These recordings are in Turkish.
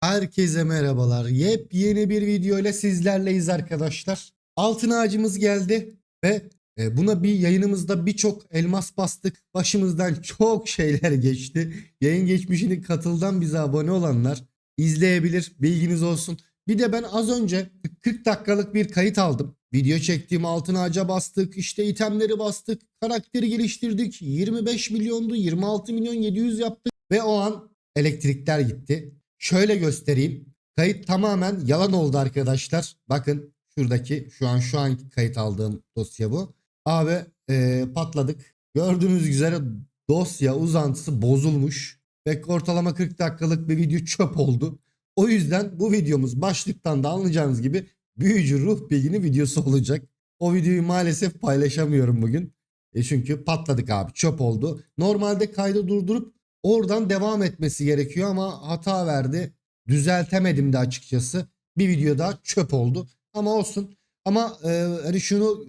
Herkese merhabalar. Yepyeni bir video ile sizlerleyiz arkadaşlar. Altın ağacımız geldi ve e, buna bir yayınımızda birçok elmas bastık. Başımızdan çok şeyler geçti. Yayın geçmişini katıldan bize abone olanlar izleyebilir. Bilginiz olsun. Bir de ben az önce 40 dakikalık bir kayıt aldım. Video çektiğim altın ağaca bastık. işte itemleri bastık. Karakteri geliştirdik. 25 milyondu. 26 milyon 700 yaptık. Ve o an elektrikler gitti. Şöyle göstereyim. Kayıt tamamen yalan oldu arkadaşlar. Bakın şuradaki şu an şu an kayıt aldığım dosya bu. Abi e, patladık. Gördüğünüz üzere dosya uzantısı bozulmuş. Ve ortalama 40 dakikalık bir video çöp oldu. O yüzden bu videomuz başlıktan da anlayacağınız gibi büyücü ruh bilgini videosu olacak. O videoyu maalesef paylaşamıyorum bugün. E çünkü patladık abi çöp oldu. Normalde kaydı durdurup oradan devam etmesi gerekiyor ama hata verdi. Düzeltemedim de açıkçası. Bir video daha çöp oldu. Ama olsun. Ama e, hani şunu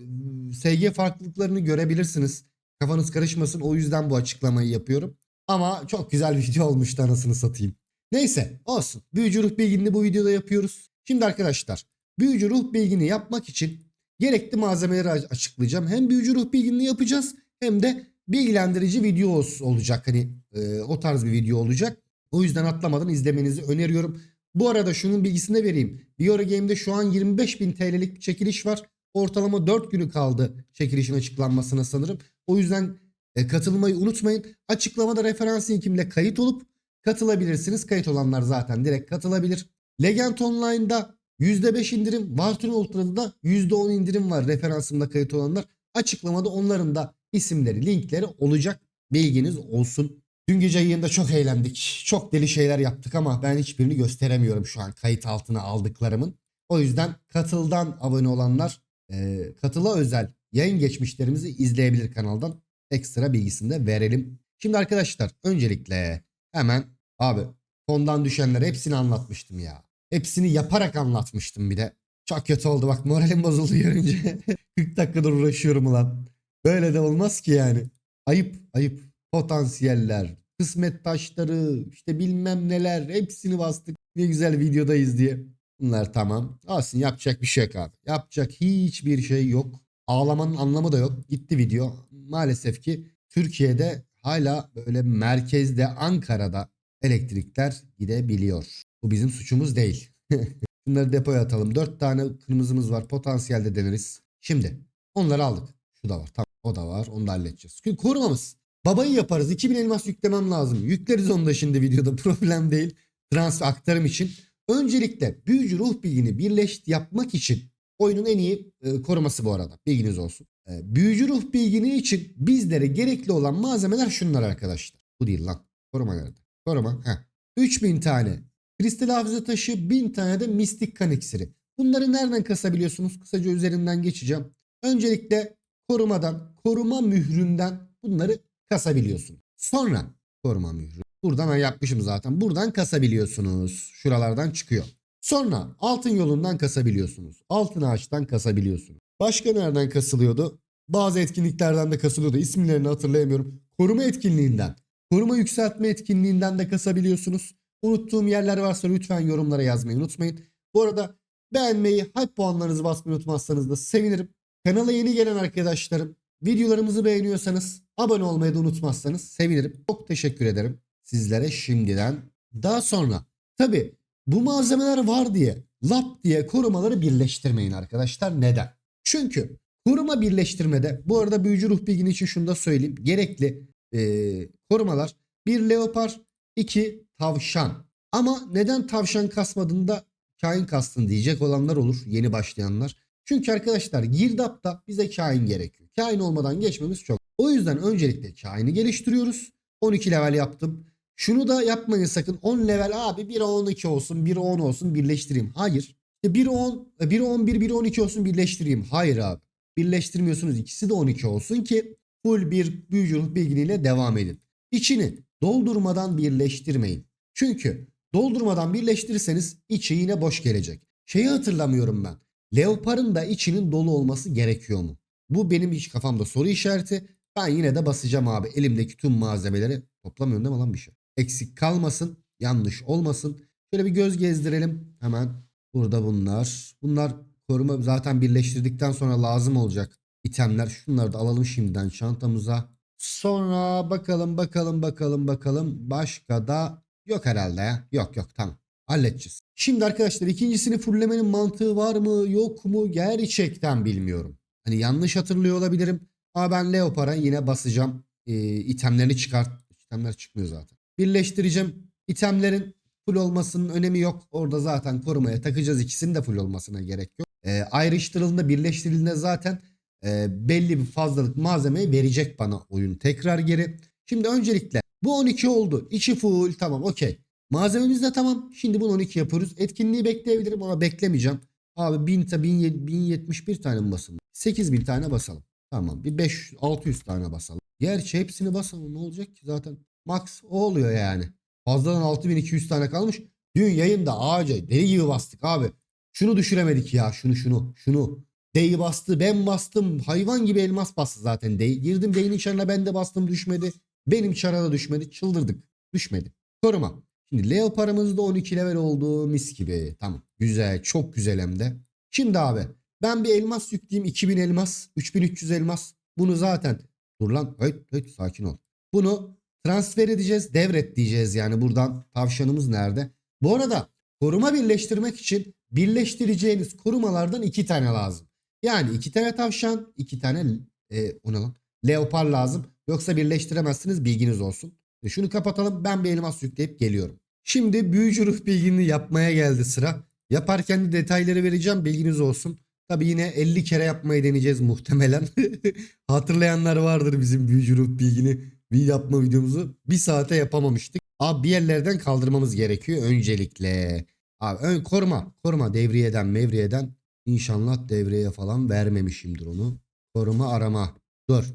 SG farklılıklarını görebilirsiniz. Kafanız karışmasın. O yüzden bu açıklamayı yapıyorum. Ama çok güzel bir video olmuştu anasını satayım. Neyse olsun. Büyücü ruh bilgini bu videoda yapıyoruz. Şimdi arkadaşlar büyücü ruh bilgini yapmak için gerekli malzemeleri açıklayacağım. Hem büyücü ruh bilgini yapacağız hem de bilgilendirici video ol- olacak. Hani e, o tarz bir video olacak. O yüzden atlamadan izlemenizi öneriyorum. Bu arada şunun bilgisini de vereyim. Biora Game'de şu an 25.000 TL'lik bir çekiliş var. Ortalama 4 günü kaldı çekilişin açıklanmasına sanırım. O yüzden e, katılmayı unutmayın. Açıklamada referans linkimle kayıt olup katılabilirsiniz. Kayıt olanlar zaten direkt katılabilir. Legend Online'da %5 indirim, Vartun Ultra'da da %10 indirim var referansımda kayıt olanlar. Açıklamada onların da isimleri, linkleri olacak. Bilginiz olsun. Dün gece yayında çok eğlendik. Çok deli şeyler yaptık ama ben hiçbirini gösteremiyorum şu an kayıt altına aldıklarımın. O yüzden katıldan abone olanlar e, katıla özel yayın geçmişlerimizi izleyebilir kanaldan. Ekstra bilgisini de verelim. Şimdi arkadaşlar öncelikle hemen abi fondan düşenler hepsini anlatmıştım ya. Hepsini yaparak anlatmıştım bir de. Çok kötü oldu bak moralim bozuldu görünce. 40 dakikadır uğraşıyorum ulan. Böyle de olmaz ki yani. Ayıp ayıp. Potansiyeller, kısmet taşları, işte bilmem neler hepsini bastık. Ne güzel videodayız diye. Bunlar tamam. Olsun yapacak bir şey yok abi. Yapacak hiçbir şey yok. Ağlamanın anlamı da yok. Gitti video. Maalesef ki Türkiye'de hala böyle merkezde Ankara'da elektrikler gidebiliyor. Bu bizim suçumuz değil. Bunları depoya atalım. 4 tane kırmızımız var. Potansiyelde deneriz. Şimdi onları aldık. Şu da var. Tamam o da var. Onu da halledeceğiz. Çünkü korumamız. Babayı yaparız. 2000 elmas yüklemem lazım. Yükleriz onu da şimdi videoda. Problem değil. Transfer aktarım için. Öncelikle büyücü ruh bilgini birleş yapmak için oyunun en iyi e, koruması bu arada. Bilginiz olsun. E, büyücü ruh bilgini için bizlere gerekli olan malzemeler şunlar arkadaşlar. Bu değil lan. Koruma nerede? Koruma. Heh. 3000 tane kristal hafıza taşı, 1000 tane de mistik kan iksiri. Bunları nereden kasabiliyorsunuz? Kısaca üzerinden geçeceğim. Öncelikle korumadan, koruma mühründen bunları kasabiliyorsun. Sonra koruma mührü. Buradan yapmışım zaten. Buradan kasabiliyorsunuz. Şuralardan çıkıyor. Sonra altın yolundan kasabiliyorsunuz. Altın ağaçtan kasabiliyorsunuz. Başka nereden kasılıyordu? Bazı etkinliklerden de kasılıyordu. İsimlerini hatırlayamıyorum. Koruma etkinliğinden. Koruma yükseltme etkinliğinden de kasabiliyorsunuz. Unuttuğum yerler varsa lütfen yorumlara yazmayı unutmayın. Bu arada beğenmeyi, hype puanlarınızı basmayı unutmazsanız da sevinirim. Kanala yeni gelen arkadaşlarım videolarımızı beğeniyorsanız abone olmayı da unutmazsanız sevinirim. Çok teşekkür ederim sizlere şimdiden. Daha sonra tabi bu malzemeler var diye lap diye korumaları birleştirmeyin arkadaşlar. Neden? Çünkü koruma birleştirmede bu arada büyücü ruh bilgini için şunu da söyleyeyim. Gerekli eee, korumalar bir leopar, iki tavşan. Ama neden tavşan kasmadığında kain kastın diyecek olanlar olur yeni başlayanlar. Çünkü arkadaşlar girdapta bize kain gerekiyor. Kain olmadan geçmemiz çok. O yüzden öncelikle kaini geliştiriyoruz. 12 level yaptım. Şunu da yapmayın sakın 10 level abi 1'e 12 olsun 1'e 10 olsun birleştireyim. Hayır. İşte 1'e 10, 1'e 11, 1'e 12 olsun birleştireyim. Hayır abi. Birleştirmiyorsunuz ikisi de 12 olsun ki full bir büyücü ruh devam edin. İçini doldurmadan birleştirmeyin. Çünkü doldurmadan birleştirirseniz içi yine boş gelecek. Şeyi hatırlamıyorum ben. Leopar'ın da içinin dolu olması gerekiyor mu? Bu benim hiç kafamda soru işareti. Ben yine de basacağım abi elimdeki tüm malzemeleri. Toplamıyorum değil mi lan bir şey? Eksik kalmasın, yanlış olmasın. Şöyle bir göz gezdirelim. Hemen burada bunlar. Bunlar koruma zaten birleştirdikten sonra lazım olacak itemler. Şunları da alalım şimdiden çantamıza. Sonra bakalım bakalım bakalım bakalım. Başka da yok herhalde ya. Yok yok tamam. Halledeceğiz. Şimdi arkadaşlar ikincisini fulllemenin mantığı var mı yok mu gerçekten bilmiyorum. Hani yanlış hatırlıyor olabilirim. Ama ben Leopard'a yine basacağım. Ee, itemlerini çıkart. İtemler çıkmıyor zaten. Birleştireceğim. İtemlerin full olmasının önemi yok. Orada zaten korumaya takacağız. ikisinin de full olmasına gerek yok. Ee, ayrıştırıldığında birleştirildiğinde zaten e, belli bir fazlalık malzemeyi verecek bana oyun tekrar geri. Şimdi öncelikle bu 12 oldu. İçi full tamam okey. Malzememiz de tamam. Şimdi bunu 12 yapıyoruz. Etkinliği bekleyebilirim ama beklemeyeceğim. Abi 1000 ta 1000 1071 tane mi basalım? 8000 tane basalım. Tamam bir 5 600 tane basalım. Gerçi hepsini basalım ne olacak ki zaten. Max o oluyor yani. Fazladan 6200 tane kalmış. Dün yayında ağaca deli gibi bastık abi. Şunu düşüremedik ya şunu şunu şunu. D'yi bastı ben bastım hayvan gibi elmas bastı zaten D. Girdim D'nin çarına ben de bastım düşmedi. Benim çara da düşmedi çıldırdık. Düşmedi. Koruma. Şimdi Leopard'ımız da 12 level oldu mis gibi. Tamam güzel çok güzel hem de. Şimdi abi ben bir elmas yükleyeyim 2000 elmas 3300 elmas. Bunu zaten dur lan hayt, hayt, sakin ol. Bunu transfer edeceğiz devret diyeceğiz yani buradan tavşanımız nerede? Bu arada koruma birleştirmek için birleştireceğiniz korumalardan iki tane lazım. Yani iki tane tavşan, iki tane e, o ne lan? Leopar lazım. Yoksa birleştiremezsiniz bilginiz olsun. E, Şunu kapatalım ben bir elmas yükleyip geliyorum. Şimdi büyücü ruh bilgini yapmaya geldi sıra. Yaparken de detayları vereceğim bilginiz olsun. Tabi yine 50 kere yapmayı deneyeceğiz muhtemelen. Hatırlayanlar vardır bizim büyücü ruh bilgini bir yapma videomuzu. Bir saate yapamamıştık. Abi bir yerlerden kaldırmamız gerekiyor öncelikle. Abi ön koruma. Koruma devriyeden mevriyeden. İnşallah devreye falan vermemişimdir onu. Koruma arama. Dur.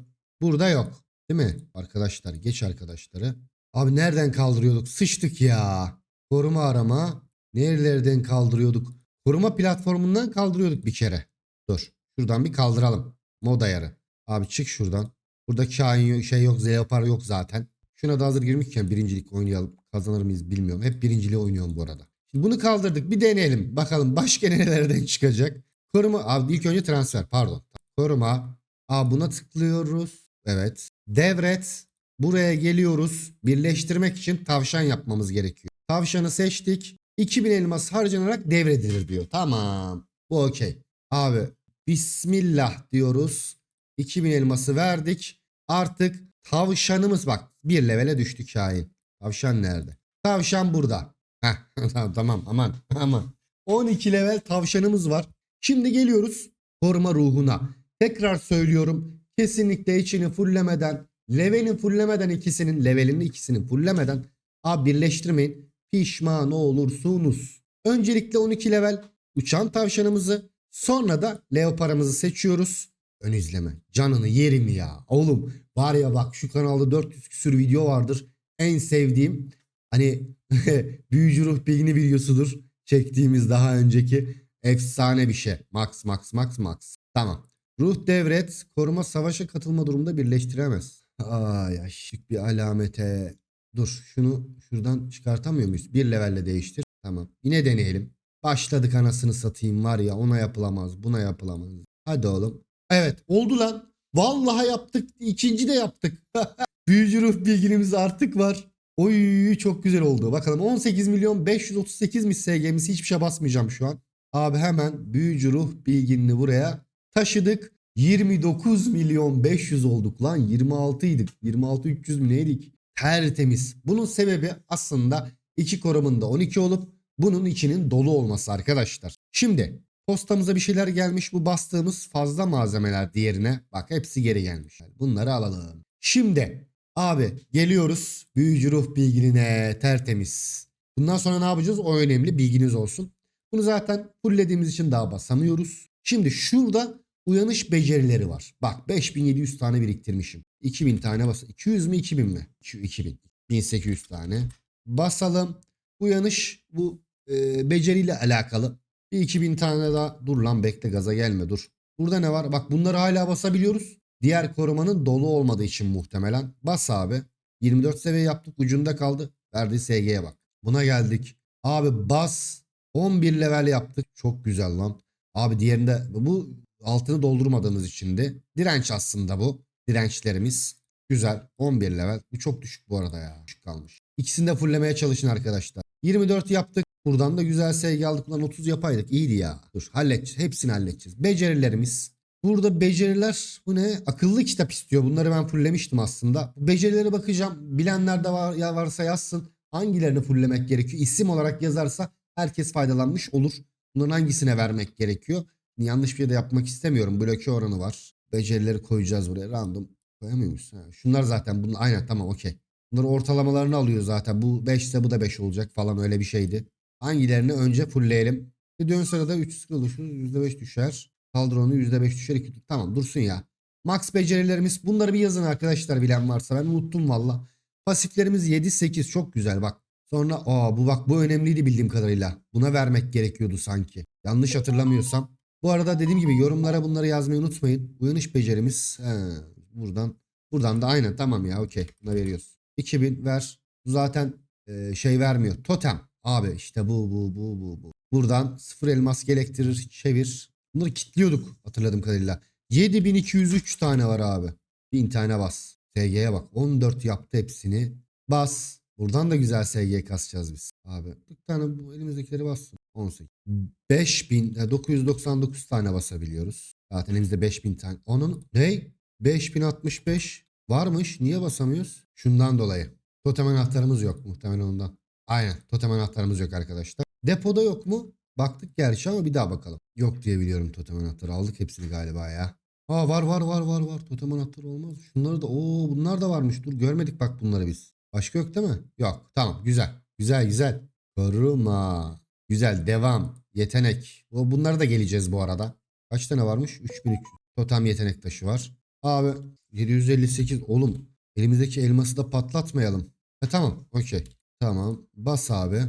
Burada yok. Değil mi? Arkadaşlar geç arkadaşları. Abi nereden kaldırıyorduk? Sıçtık ya. Koruma arama. Nerelerden kaldırıyorduk? Koruma platformundan kaldırıyorduk bir kere. Dur. Şuradan bir kaldıralım. Mod ayarı. Abi çık şuradan. Burada kain yok, şey yok, Leopar yok zaten. Şuna da hazır girmişken birincilik oynayalım. Kazanır mıyız bilmiyorum. Hep birinciliği oynuyorum bu arada. Şimdi bunu kaldırdık. Bir deneyelim. Bakalım başka nerelerden çıkacak. Koruma. Abi ilk önce transfer. Pardon. Koruma. Aa buna tıklıyoruz. Evet. Devret. Buraya geliyoruz. Birleştirmek için tavşan yapmamız gerekiyor. Tavşanı seçtik. 2000 elmas harcanarak devredilir diyor. Tamam. Bu okey. Abi Bismillah diyoruz. 2000 elması verdik. Artık tavşanımız bak bir levele düştü kain. Tavşan nerede? Tavşan burada. Heh, tamam tamam aman aman. 12 level tavşanımız var. Şimdi geliyoruz koruma ruhuna. Tekrar söylüyorum. Kesinlikle içini fullemeden, levelini fullemeden ikisinin, levelini ikisini fullemeden abi birleştirmeyin. Pişman olursunuz. Öncelikle 12 level uçan tavşanımızı sonra da leoparımızı seçiyoruz. Ön izleme. Canını yerim ya. Oğlum var ya bak şu kanalda 400 küsür video vardır. En sevdiğim hani büyücü ruh bilgini videosudur. Çektiğimiz daha önceki efsane bir şey. Max max max max. Tamam. Ruh devret koruma savaşa katılma durumunda birleştiremez. Ay ay şık bir alamete. Dur şunu şuradan çıkartamıyor muyuz? Bir levelle değiştir. Tamam. Yine deneyelim. Başladık anasını satayım var ya ona yapılamaz buna yapılamaz. Hadi oğlum. Evet oldu lan. Vallahi yaptık. İkinci de yaptık. Büyücü ruh bilgimiz artık var. Oy çok güzel oldu. Bakalım 18 milyon 538 mi SG'miz hiçbir şey basmayacağım şu an. Abi hemen büyücü ruh bilginini buraya taşıdık. 29 milyon 500 olduk lan. 26 idik. 26 300 mü neydik? Tertemiz. Bunun sebebi aslında iki korumunda 12 olup bunun içinin dolu olması arkadaşlar. Şimdi postamıza bir şeyler gelmiş. Bu bastığımız fazla malzemeler diğerine. Bak hepsi geri gelmiş. Bunları alalım. Şimdi abi geliyoruz büyücü ruh bilginine tertemiz. Bundan sonra ne yapacağız? O önemli bilginiz olsun. Bunu zaten fulllediğimiz için daha basamıyoruz. Şimdi şurada uyanış becerileri var. Bak 5700 tane biriktirmişim. 2000 tane bas. 200 mü 2000 mi? Şu 2000. 1800 tane. Basalım. Uyanış bu e, beceriyle alakalı. Bir 2000 tane daha. Dur lan bekle gaza gelme dur. Burada ne var? Bak bunları hala basabiliyoruz. Diğer korumanın dolu olmadığı için muhtemelen. Bas abi. 24 seviye yaptık. Ucunda kaldı. Verdiği SG'ye bak. Buna geldik. Abi bas 11 level yaptık. Çok güzel lan. Abi diğerinde bu altını doldurmadığımız içindi. Direnç aslında bu. Dirençlerimiz. Güzel. 11 level. Bu çok düşük bu arada ya. Düşük kalmış. İkisini de fullemeye çalışın arkadaşlar. 24 yaptık. Buradan da güzel sevgi aldık. Lan 30 yapaydık. İyiydi ya. Dur halledeceğiz. Hepsini halledeceğiz. Becerilerimiz. Burada beceriler bu ne? Akıllı kitap istiyor. Bunları ben fulllemiştim aslında. Becerilere bakacağım. Bilenler de var, ya varsa yazsın. Hangilerini fulllemek gerekiyor? İsim olarak yazarsa herkes faydalanmış olur. Bunların hangisine vermek gerekiyor? Yanlış bir şey de yapmak istemiyorum. Bloke oranı var. Becerileri koyacağız buraya. Random koyamıyor muyuz? Ha, şunlar zaten. Bunlar, aynen tamam okey. Bunların ortalamalarını alıyor zaten. Bu 5 ise bu da 5 olacak falan öyle bir şeydi. Hangilerini önce fullleyelim. Bir dön sırada 3 skill oluşur. %5 düşer. Kaldıronu %5 düşer. 2 Tamam dursun ya. Max becerilerimiz. Bunları bir yazın arkadaşlar bilen varsa. Ben unuttum valla. Pasiflerimiz 7-8 çok güzel bak. Sonra aa bu bak bu önemliydi bildiğim kadarıyla. Buna vermek gerekiyordu sanki. Yanlış hatırlamıyorsam. Bu arada dediğim gibi yorumlara bunları yazmayı unutmayın. Uyanış becerimiz he, buradan buradan da aynen tamam ya okey buna veriyoruz. 2000 ver. Bu zaten e, şey vermiyor. Totem. Abi işte bu bu bu bu bu. Buradan sıfır elmas gerektirir çevir. Bunları kilitliyorduk hatırladığım kadarıyla. 7203 tane var abi. 1000 tane bas. SG'ye bak 14 yaptı hepsini. Bas. Buradan da güzel SG kasacağız biz. Abi bir tane bu elimizdekileri bassın. 18. 5000 e, 999 tane basabiliyoruz. Zaten elimizde 5000 tane. Onun ne? 5065 varmış. Niye basamıyoruz? Şundan dolayı. Totem anahtarımız yok muhtemelen ondan. Aynen. Totem anahtarımız yok arkadaşlar. Depoda yok mu? Baktık gerçi ama bir daha bakalım. Yok diye biliyorum totem anahtarı. Aldık hepsini galiba ya. Aa var var var var var. Totem anahtarı olmaz. Şunları da oo bunlar da varmış. Dur görmedik bak bunları biz. Başka yok değil mi? Yok. Tamam güzel. Güzel güzel. Koruma. Güzel devam. Yetenek. Bunlara da geleceğiz bu arada. Kaç tane varmış? 3300. Totem yetenek taşı var. Abi 758 oğlum. Elimizdeki elması da patlatmayalım. Ha, tamam. Okey. Tamam. Bas abi.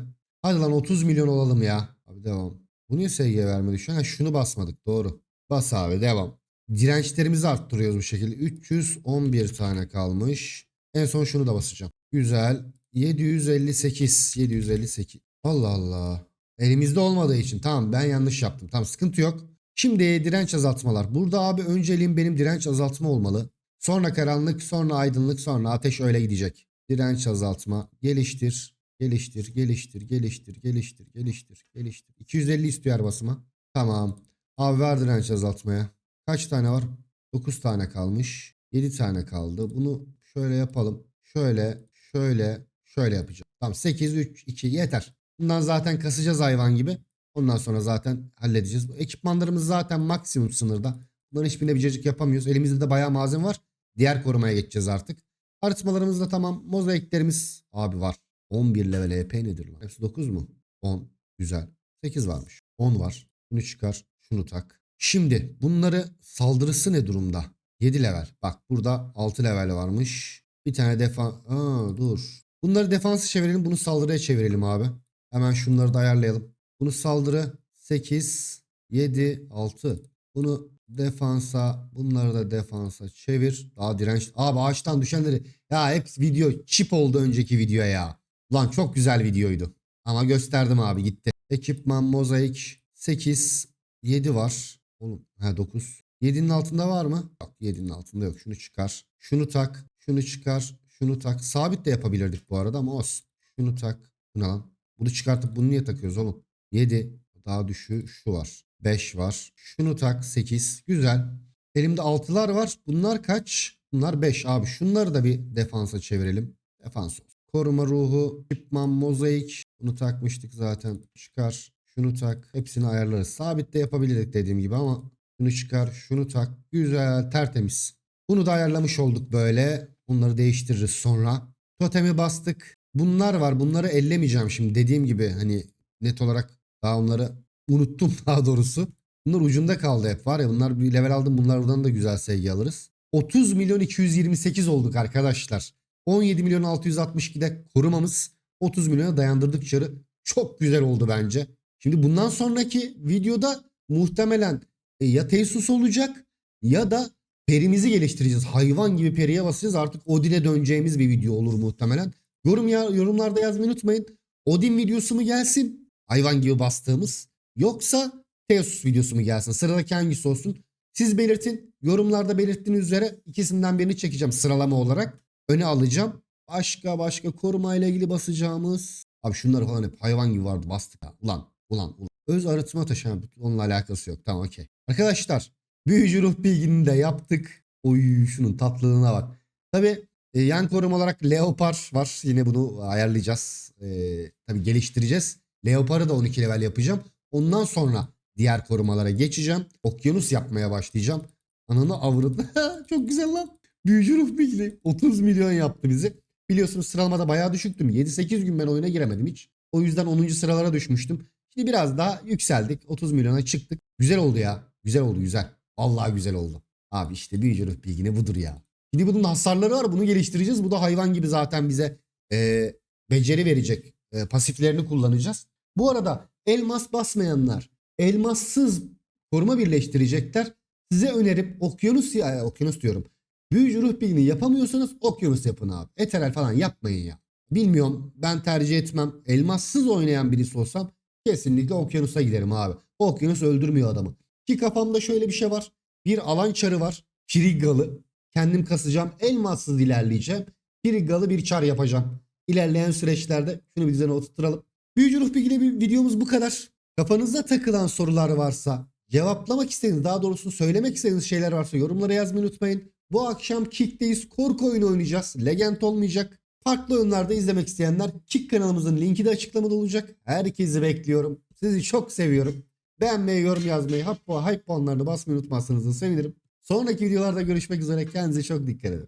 Hadi lan 30 milyon olalım ya. Abi devam. Bu niye SG vermedi şu an? Şunu basmadık. Doğru. Bas abi devam. Dirençlerimizi arttırıyoruz bu şekilde. 311 tane kalmış. En son şunu da basacağım. Güzel. 758. 758. Allah Allah. Elimizde olmadığı için. Tamam ben yanlış yaptım. Tamam sıkıntı yok. Şimdi direnç azaltmalar. Burada abi önceliğim benim direnç azaltma olmalı. Sonra karanlık, sonra aydınlık, sonra ateş öyle gidecek. Direnç azaltma. Geliştir. Geliştir, geliştir, geliştir, geliştir, geliştir, geliştir. 250 istiyor basıma. Tamam. Abi ver direnç azaltmaya. Kaç tane var? 9 tane kalmış. 7 tane kaldı. Bunu şöyle yapalım. Şöyle, şöyle, şöyle yapacağım. Tamam 8, 3, 2 yeter. Bundan zaten kasacağız hayvan gibi. Ondan sonra zaten halledeceğiz. Ekipmanlarımız zaten maksimum sınırda. Bunların hiçbirine becerilik yapamıyoruz. Elimizde de bayağı malzeme var. Diğer korumaya geçeceğiz artık. Arıtmalarımız da tamam. Mozaiklerimiz abi var. 11 level EP nedir lan? Hepsi 9 mu? 10. Güzel. 8 varmış. 10 var. Bunu çıkar. Şunu tak. Şimdi bunları saldırısı ne durumda? 7 level. Bak burada 6 level varmış. Bir tane defan... Aa dur. Bunları defansı çevirelim. Bunu saldırıya çevirelim abi. Hemen şunları da ayarlayalım. Bunu saldırı 8, 7, 6. Bunu defansa bunları da defansa çevir. Daha direnç. Abi ağaçtan düşenleri. Ya hep video çip oldu önceki videoya ya. Lan çok güzel videoydu. Ama gösterdim abi gitti. Ekipman mozaik 8, 7 var. Oğlum ha 9. 7'nin altında var mı? Yok 7'nin altında yok. Şunu çıkar. Şunu tak. Şunu çıkar. Şunu tak. Sabit de yapabilirdik bu arada ama olsun. Şunu tak. Bu ne lan? Bunu çıkartıp bunu niye takıyoruz oğlum? 7. Daha düşüğü şu var. 5 var. Şunu tak 8. Güzel. Elimde 6'lar var. Bunlar kaç? Bunlar 5 abi. Şunları da bir defansa çevirelim. Defans olsun. Koruma ruhu, Chipman, mozaik. Bunu takmıştık zaten. Çıkar. Şunu tak. Hepsini ayarlarız. Sabit de yapabilirdik dediğim gibi ama şunu çıkar. Şunu tak. Güzel. Tertemiz. Bunu da ayarlamış olduk böyle. Bunları değiştiririz sonra. Totemi bastık. Bunlar var. Bunları ellemeyeceğim şimdi. Dediğim gibi hani net olarak daha onları unuttum daha doğrusu. Bunlar ucunda kaldı hep var ya. Bunlar bir level aldım. Bunlardan da güzel sevgi alırız. 30 milyon 228 olduk arkadaşlar. 17 milyon 662'de korumamız 30 milyona dayandırdık çarı. Çok güzel oldu bence. Şimdi bundan sonraki videoda muhtemelen e, ya Tesus olacak ya da perimizi geliştireceğiz. Hayvan gibi periye basacağız. Artık Odin'e döneceğimiz bir video olur muhtemelen. Yorum ya, yorumlarda yazmayı unutmayın. Odin videosu mu gelsin? Hayvan gibi bastığımız. Yoksa Theosus videosu mu gelsin? Sıradaki hangisi olsun? Siz belirtin. Yorumlarda belirttiğiniz üzere ikisinden birini çekeceğim sıralama olarak. Öne alacağım. Başka başka korumayla ilgili basacağımız. Abi şunlar falan hep hayvan gibi vardı bastık ha. Ulan ulan ulan. Öz arıtma taşı ha, onunla alakası yok. Tamam okey. Arkadaşlar büyücü ruh bilgini de yaptık. Oy şunun tatlılığına bak. Tabi yan koruma olarak leopar var. Yine bunu ayarlayacağız. E, tabi geliştireceğiz. Leopar'ı da 12 level yapacağım. Ondan sonra diğer korumalara geçeceğim. Okyanus yapmaya başlayacağım. Ananı avradı. Çok güzel lan. Büyücü ruh bilgili. 30 milyon yaptı bizi. Biliyorsunuz sıralamada bayağı düşüktüm. 7-8 gün ben oyuna giremedim hiç. O yüzden 10. sıralara düşmüştüm. Şimdi biraz daha yükseldik. 30 milyona çıktık. Güzel oldu ya. Güzel oldu güzel. Vallahi güzel oldu. Abi işte büyücü ruh bilgini budur ya. Şimdi bunun hasarları var. Bunu geliştireceğiz. Bu da hayvan gibi zaten bize e, beceri verecek. E, pasiflerini kullanacağız. Bu arada elmas basmayanlar elmassız koruma birleştirecekler. Size önerim okyanus ya okyanus diyorum. Büyücü ruh bilgini yapamıyorsanız okyanus yapın abi. Eterel falan yapmayın ya. Bilmiyorum ben tercih etmem. Elmassız oynayan birisi olsam kesinlikle okyanusa giderim abi. Okyanus öldürmüyor adamı. Ki kafamda şöyle bir şey var. Bir alan çarı var. Kirigalı. Kendim kasacağım. Elmassız ilerleyeceğim. Kirigalı bir çar yapacağım. İlerleyen süreçlerde şunu bir düzene oturtturalım. Büyücü ruh bilgili bir videomuz bu kadar. Kafanızda takılan sorular varsa, cevaplamak istediğiniz, daha doğrusu söylemek istediğiniz şeyler varsa yorumlara yazmayı unutmayın. Bu akşam Kick'teyiz. Korku oyunu oynayacağız. Legend olmayacak. Farklı oyunlarda izlemek isteyenler Kick kanalımızın linki de açıklamada olacak. Herkesi bekliyorum. Sizi çok seviyorum. Beğenmeyi, yorum yazmayı, hype, hype puanlarını basmayı unutmazsanız da sevinirim. Sonraki videolarda görüşmek üzere. Kendinize çok dikkat edin.